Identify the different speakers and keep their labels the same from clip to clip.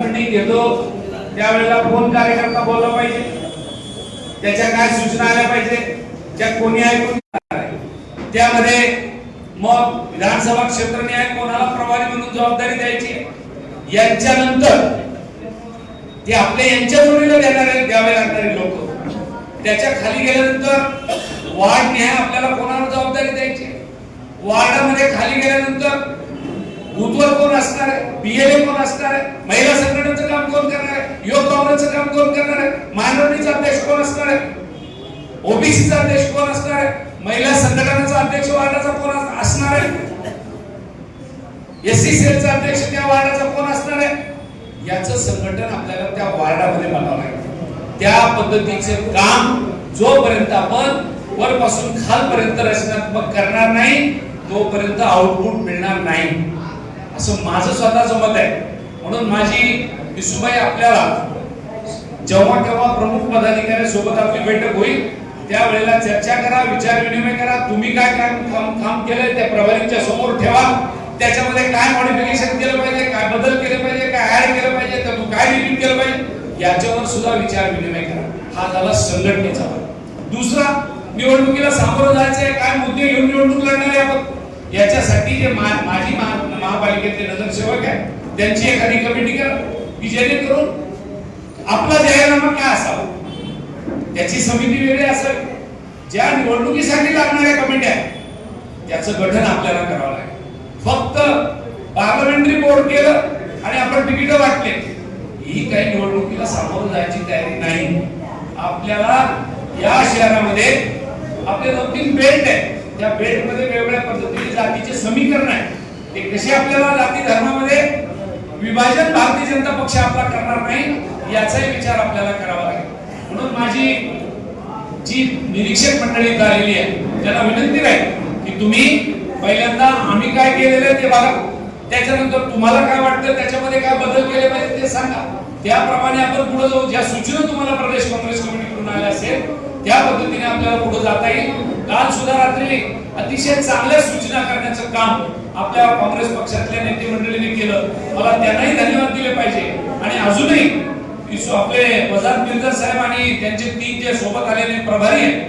Speaker 1: घेतो. त्यावेळेला कोण कार्यकर्ता बोलला पाहिजे? त्याच्या काय सूचना आल्या पाहिजे? त्या कोणी ऐकून आहे. त्यामध्ये मग विधानसभा क्षेत्र न्याय कोणाला प्रभारी म्हणून जबाबदारी द्यायची? यांच्यानंतर ते आपल्या यांच्या जोडीला देणारे द्यावे लागणारे लोक. त्याच्याखाली गेल्यानंतर वार्ड न्याय आपल्याला कोणाला जबाबदारी द्यायची? वार्डामध्ये खाली गेल्यानंतर बुथवर कोण असणार आहे? पीएलए कोण असणार आहे? महिला संघटनेचं काम कोण करणार आहे? युवक काँग्रेसचं काम कोण करणार आहे? मानवणीचा अध्यक्ष कोण असणार आहे? ओबीसीचा अध्यक्ष कोण असणार आहे? महिला संघटनेचा अध्यक्ष वार्डाचा कोण असणार आहे? एससी सेलचा अध्यक्ष त्या वार्डाचा कोण असणार आहे? याचं संघटन आपल्याला त्या वार्डामध्ये बनावं लागेल त्या पद्धतीचे काम जोपर्यंत आपण वरपासून खालपर्यंत रचनात्मक करणार नाही तोपर्यंत आउटपुट मिळणार नाही. असं माझं स्वतःचं मत आहे. म्हणून माझी विसुबाई आपल्याला जेव्हा केव्हा प्रमुख पदाधिकाऱ्या सोबत आपली बैठक होईल त्यावेळेला चर्चा करा विचार विनिमय करा. तुम्ही काय काम काम, काम केलंय त्या प्रभारींच्या समोर ठेवा. त्याच्यामध्ये काय मॉडिफिकेशन केलं पाहिजे काय बदल केले पाहिजे काय ऍड केलं पाहिजे त्यातून काय डिलीट केलं पाहिजे याच्यावर सुद्धा विचार विनिमय करा. हा झाला संघटनेचा दुसरा निवडणुकीला सामोरं जायचं काय मुद्दे घेऊन निवडणूक लढणार आहे आपण? याच्यासाठी जे मा- माजी महा- महापालिकेतले नगरसेवक आहे त्यांची एखादी कमिटी करा. की जेणेकरून आपला जाहीरनामा काय असावा? त्याची समिती वेगळी असेल. ज्या निवडणुकीसाठी लागणाऱ्या कमिट्या त्याचं गठन आपल्याला करावं लागेल. फक्त पार्लमेंटरी बोर्ड केलं आणि आपण तिकीट वाटले ही काही निवडणुकीला सामोरं जायची तयारी नाही. आपल्याला या शहरामध्ये आपले दोन तीन बेल्ट आहे त्या बेडमध्ये वेगवेगळ्या पद्धतीने जातीचे समीकरण आहे ते कसे आपल्याला जाती धर्मामध्ये विभाजन भारतीय जनता पक्ष आपला करणार नाही याचाही विचार आपल्याला करावा लागेल. म्हणून माझी जी निरीक्षक मंडळी आलेली आहे त्यांना विनंती राहील की तुम्ही पहिल्यांदा आम्ही काय केलेलं आहे ते बघा. त्याच्यानंतर तुम्हाला काय वाटतं त्याच्यामध्ये काय बदल केले पाहिजे ते सांगा. त्याप्रमाणे आपण पुढे जाऊ. ज्या सूचना तुम्हाला प्रदेश काँग्रेस कमिटीकडून आल्या असेल त्या पद्धतीने आपल्याला पुढे जाता येईल. काल सुद्धा रात्री अतिशय चांगल्या सूचना करण्याचं काम आपल्या काँग्रेस पक्षातल्या नेते मंडळीने केलं. मला त्यांनाही धन्यवाद दिले पाहिजे. आणि अजूनही आपले वजात मिर्झा साहेब आणि त्यांचे तीन जे सोबत आलेले प्रभारी आहेत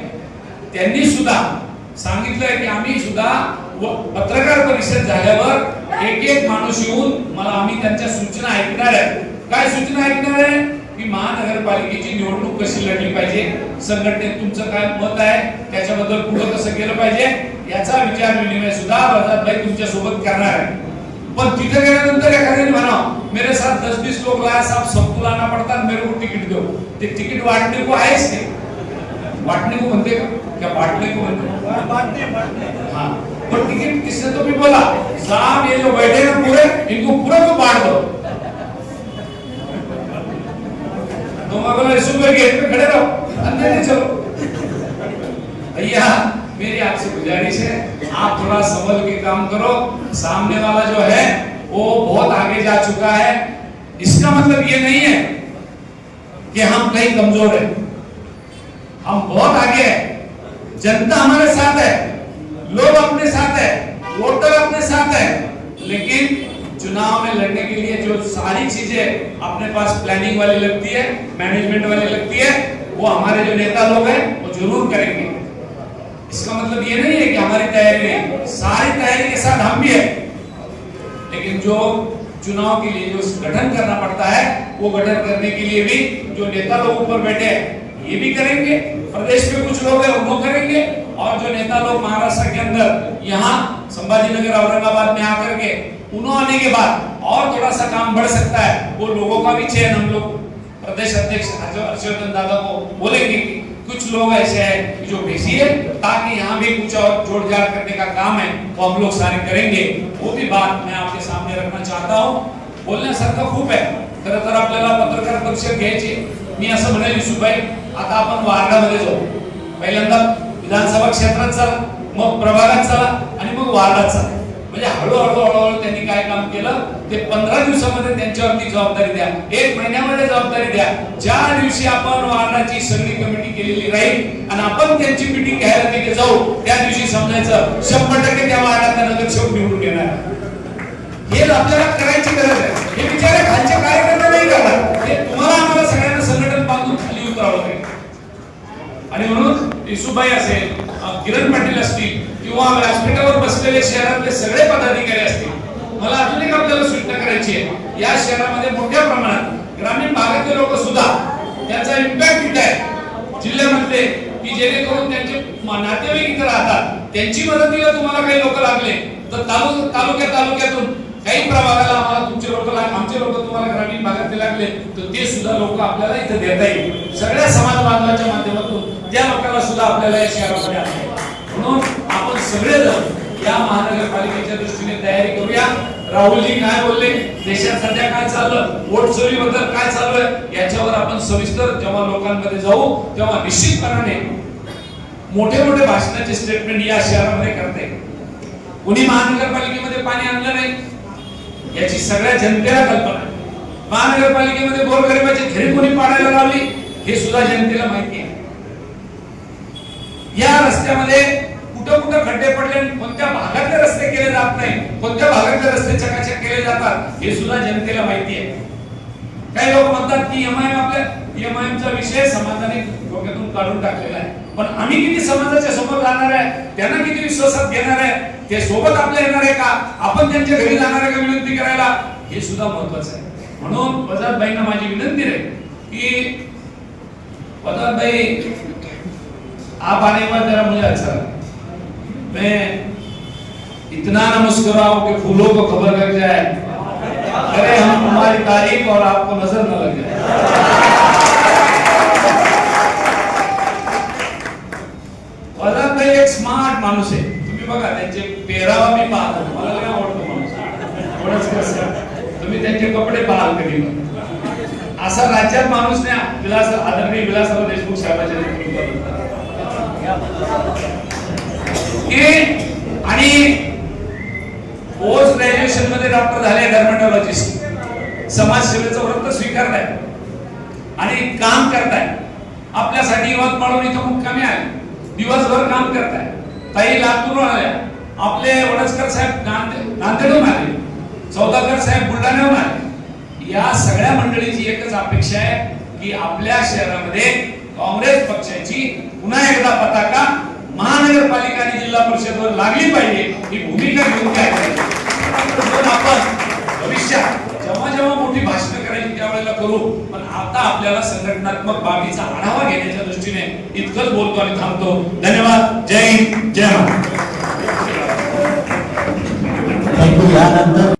Speaker 1: त्यांनी सुद्धा सांगितलंय की आम्ही सुद्धा व- पत्रकार परिषद झाल्यावर एक एक माणूस येऊन मला आम्ही त्यांच्या सूचना ऐकणार आहे. काय सूचना ऐकणार आहे? की महानगरपालिकेची निवडणूक कशी लढली पाहिजे? संघटनेत तुमचं काय मत आहे? त्याच्याबद्दल पुढे कसं केलं पाहिजे? याचा विचार विनिमय सुद्धा वजातभाई तुमच्यासोबत करणार आहे. पण तिथे गेल्यानंतर एखाद्याने म्हणा मेरे साथ दस बीस लोग लाया साहब सबको लाना पड़ता है मेरे को टिकट दो ते तिकीट वाटणे को आहेच ते. वाटणे को म्हणते का? क्या बांटने को म्हणते हाँ. पर टिकट किसने तो भी बोला साहब ये जो बैठे हैं पूरे इनको पूरा को बांट दो खड़े रहो। चलो। भैया, मेरी आपसे गुजारिश है, आप थोड़ा संभल के काम करो। सामने वाला जो है, वो बहुत आगे जा चुका है। इसका मतलब ये नहीं है कि हम कहीं कमज़ोर है। हम बहुत आगे हैं। जनता हमारे साथ है। लोग अपने साथ है। वोटर अपने साथ है। लेकिन चुनाव में लड़ने के लिए जो सारी चीज़ें अपने पास प्लानिंग वाली लगती है मैनेजमेंट वाली लगती है, वो हमारे जो नेता लोग हैं, वो ज़रूर करेंगे। इसका मतलब ये नहीं है कि हमारी तैयारी नहीं सारी तैयारी के साथ हम भी है। लेकिन जो चुनाव के लिए जो गठन करना पड़ता है, वो गठन करने के लिए भी जो नेता लोग ऊपर बैठे हैं, ये भी करेंगे। प्रदेश में कुछ लोग हैं, वो करेंगे। और जो नेता लोग महाराष्ट्र के अंदर यहाँ संभाजी नगर औरंगाबाद में आकर के उन्होंने के बाद और थोड़ा सा काम बढ़ सकता है, वो लोगों का भी चयन हम लोग प्रदेश अध्यक्ष हर्षवर्धन दादा को बोलेंगे कुछ लोग ऐसे हैं जो भेजिए ताकि यहाँ भी कुछ और जोड़ जाड़ करने का काम है, वो हम लोग सारे करेंगे। वो भी बात मैं आपके सामने रखना चाहता हूँ। बोलण्यासारखं खूप आहे खरं तर आपल्याला पत्रकार परिषद घ्यायची मी असं म्हणेल, युसुफभाई, आता आपण वार्डामध्ये जाऊ. पहिल्यांदा विधानसभा क्षेत्रात चला. मग प्रभागात चला आणि मग वार्डात चला म्हणजे हळूहळू हळूहळू त्यांनी काय काम केलं? ते पंधरा दिवसामध्ये त्यांच्यावरती जबाबदारी द्या. एक महिन्यामध्ये जबाबदारी द्या. ज्या दिवशी आपण वार्डाची सगळी कमिटी केलेली राहील आणि आपण त्यांची मिटिंग घ्यायला तिथे जाऊ त्या दिवशी समजायचं शंभर टक्के त्या वार्डात नगरसेवक निवडून घेणार हे आपल्याला करायची गरज आहे. हे विचार खालच्या कार्यकर्ता नाही करणार. हे तुम्हाला आम्हाला सगळ्यांना संघटन बांधून खाली उतरावं लागेल. आणि म्हणून इसुबाई असेल किरण पाटील असतील किंवा व्यासपीठावर बसलेले शहरातले सगळे पदाधिकारी असतील मला अजून एक आपल्याला सूचना करायची आहे. या शहरामध्ये मोठ्या प्रमाणात ग्रामीण भागातले लोक सुद्धा त्याचा इम्पॅक्ट कुठे आहे. जिल्ह्यामध्ये की जेणेकरून त्यांचे नातेवाईक इथे राहतात त्यांची मदतीला तुम्हाला काही लोक लागले तर तालु तालुक्या तालुक्यातून काही प्रभागाला आम्हाला तुमचे लोक आमचे लोक तुम्हाला ग्रामीण भागातले लागले तर ते सुद्धा लोक आपल्याला इथे देता येईल. सगळ्या समाज बांधवाच्या माध्यमातून त्या लोकांना सुद्धा आपल्याला या शहरामध्ये आणता येईल. म्हणून आपण सगळेजण या महानगरपालिकेच्या दृष्टीने तयारी करूया. राहुलजी काय बोलले? देशात सध्या काय चाललं वोट चोरी बद्दल काय चालू आहे याच्यावर आपण सविस्तर जेव्हा लोकांमध्ये जाऊ तेव्हा निश्चितपणाने मोठे मोठे भाषणाचे स्टेटमेंट या शहरामध्ये करते. कुणी महानगरपालिकेमध्ये पाणी आणलं नाही? याची सगळ्या जनतेला कल्पना महानगरपालिकेमध्ये गोरगरिबाची घरे कोणी पाडायला लावली? हे सुद्धा जनतेला माहिती आहे. या रस्त्यामध्ये कुठं कुठं खड्डे पडले कोणत्या भागातले रस्ते केले जात नाही कोणत्या भागातले रस्ते चकाचक केले जातात हे सुद्धा जनतेला माहिती आहे. काही लोक म्हणतात की एमआयएम आपल्या एमआयएम चा विषय समाजाने डोक्यातून काढून टाकलेला आहे. पण आम्ही किती समाजाच्या समोर राहणार आहे त्यांना किती विश्वासात घेणार आहे ते सोबत आपल्या येणार आहे का? आपण त्यांच्या घरी जाणार आहे का विनंती करायला? हे सुद्धा महत्वाचं आहे. म्हणून पदार्थबाईंना माझी विनंती आहे की पदार्थबाई आप आने के बाद जरा मुझे अच्छा लगा. मैं इतना ना मुस्कुराओ कि फूलों को खबर लग जाए। अरे हम हमारी तारीफ और आपको नजर न लग जाए। पदार्थ एक स्मार्ट माणूस आहे तुम्ही बघा त्यांचे पेहरावा मी पाहतो मला लय आवडतो माणूस एवढंच कसं तुम्ही त्यांचे कपडे पाहाल कधी असा राज्यात माणूस नाही विलास आदरणीय विलासराव देशमुख साहेबांच्या की आणि पोस्ट ग्रॅज्युएशनमध्ये डॉक्टर झाले डर्मेटॉलॉजिस्ट समाजसेवेचं व्रत स्वीकारलाय. आणि काम करताय. आपल्यासाठी यवतमाळून इथं मुक्कामी आहे दिवसभर काम करताय. ताई लातूरून आल्या. आपले वडसकर साहेब नांदे नांदेडहून आले. चौदाकर साहेब बुलढाण्याहून आले. या सगळ्या मंडळीची एकच अपेक्षा आहे की आपल्या शहरामध्ये काँग्रेस पक्षाची पुन्हा एकदा पताका महानगरपालिका आणि जिल्हा परिषदवर लागली पाहिजे ही भूमिका घेऊन काय आपण भविष्यात जेव्हा जेव्हा मोठी भाषण करायची त्यावेळेला करू पण आता आपल्याला संघटनात्मक बाबीचा आढावा घेण्याच्या दृष्टीने इतकंच बोलतो आणि थांबतो. धन्यवाद. जय हिंद. जय
Speaker 2: महाराज यानंतर